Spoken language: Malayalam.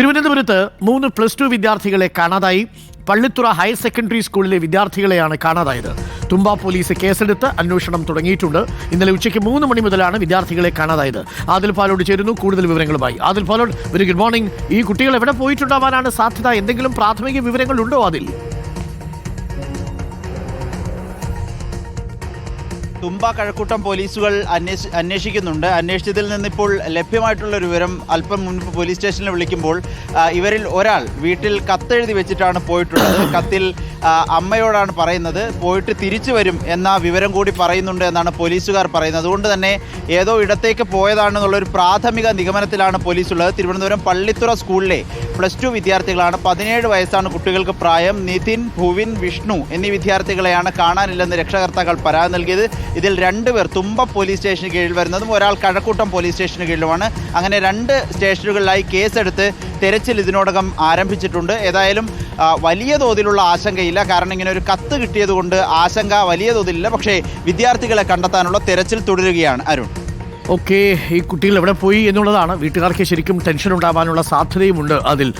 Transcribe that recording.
തിരുവനന്തപുരത്ത് മൂന്ന് പ്ലസ് ടു വിദ്യാർത്ഥികളെ കാണാതായി. പള്ളിത്തുറ ഹയർ സെക്കൻഡറി സ്കൂളിലെ വിദ്യാർത്ഥികളെയാണ് കാണാതായത്. തുമ്പ പോലീസ് കേസെടുത്ത് അന്വേഷണം തുടങ്ങിയിട്ടുണ്ട്. ഇന്നലെ ഉച്ചയ്ക്ക് മൂന്ന് മണി മുതലാണ് വിദ്യാർത്ഥികളെ കാണാതായത്. ആദിൽ പാലോട് ചേരുന്നു. കൂടുതൽ വിവരങ്ങളുമായി Adil Palode. Very good morning. ഈ കുട്ടികൾ എവിടെ പോയിട്ടുണ്ടാവാനാണ് സാധ്യത? എന്തെങ്കിലും പ്രാഥമിക വിവരങ്ങളുണ്ടോ അതിൽ തുമ്പ കഴക്കൂട്ടം പോലീസുകൾ അന്വേഷി അന്വേഷിക്കുന്നുണ്ട്. അന്വേഷിച്ചതിൽ നിന്നിപ്പോൾ ലഭ്യമായിട്ടുള്ള ഒരു വിവരം അല്പം മുൻപ് പോലീസ് സ്റ്റേഷനിൽ വിളിക്കുമ്പോൾ ഇവരിൽ ഒരാൾ വീട്ടിൽ കത്തെഴുതി വെച്ചിട്ടാണ് പോയിട്ടുള്ളത്. കത്തിൽ അമ്മയോടാണ് പറയുന്നത് പോയിട്ട് തിരിച്ചു വരും എന്ന വിവരം കൂടി പറയുന്നുണ്ട് എന്നാണ് പോലീസുകാർ പറയുന്നത്. അതുകൊണ്ട് തന്നെ ഏതോ ഇടത്തേക്ക് പോയതാണെന്നുള്ളൊരു പ്രാഥമിക നിഗമനത്തിലാണ് പോലീസ് ഉള്ളത് തിരുവനന്തപുരം പള്ളിത്തുറ സ്കൂളിലെ പ്ലസ് ടു വിദ്യാർത്ഥികളാണ്. പതിനേഴ് വയസ്സാണ് കുട്ടികൾക്ക് പ്രായം. നിതിൻ ഭുവിൻ വിഷ്ണു എന്നീ വിദ്യാർത്ഥികളെയാണ് കാണാനില്ലെന്ന് രക്ഷകർത്താക്കൾ പരാതി നൽകിയത്. ഇതിൽ രണ്ടുപേർ തുമ്പ പോലീസ് സ്റ്റേഷന് കീഴിൽ വരുന്നതും ഒരാൾ കഴക്കൂട്ടം പോലീസ് സ്റ്റേഷന് കീഴിലുമാണ്. അങ്ങനെ രണ്ട് സ്റ്റേഷനുകളിലായി കേസെടുത്ത് തെരച്ചിൽ ഇതിനോടകം ആരംഭിച്ചിട്ടുണ്ട്. ഏതായാലും വലിയ തോതിലുള്ള ആശങ്കയില്ല. കാരണം ഇങ്ങനെ ഒരു കത്ത് കിട്ടിയതുകൊണ്ട് ആശങ്ക വലിയ തോതിലില്ല. പക്ഷേ വിദ്യാർത്ഥികളെ കണ്ടെത്താനുള്ള തെരച്ചിൽ തുടരുകയാണ് അരുൺ. ഓക്കെ ഈ കുട്ടികൾ എവിടെ പോയി എന്നുള്ളതാണ്. വീട്ടുകാർക്ക് ശരിക്കും ടെൻഷൻ ഉണ്ടാവാനുള്ള സാധ്യതയുമുണ്ട് അതിൽ.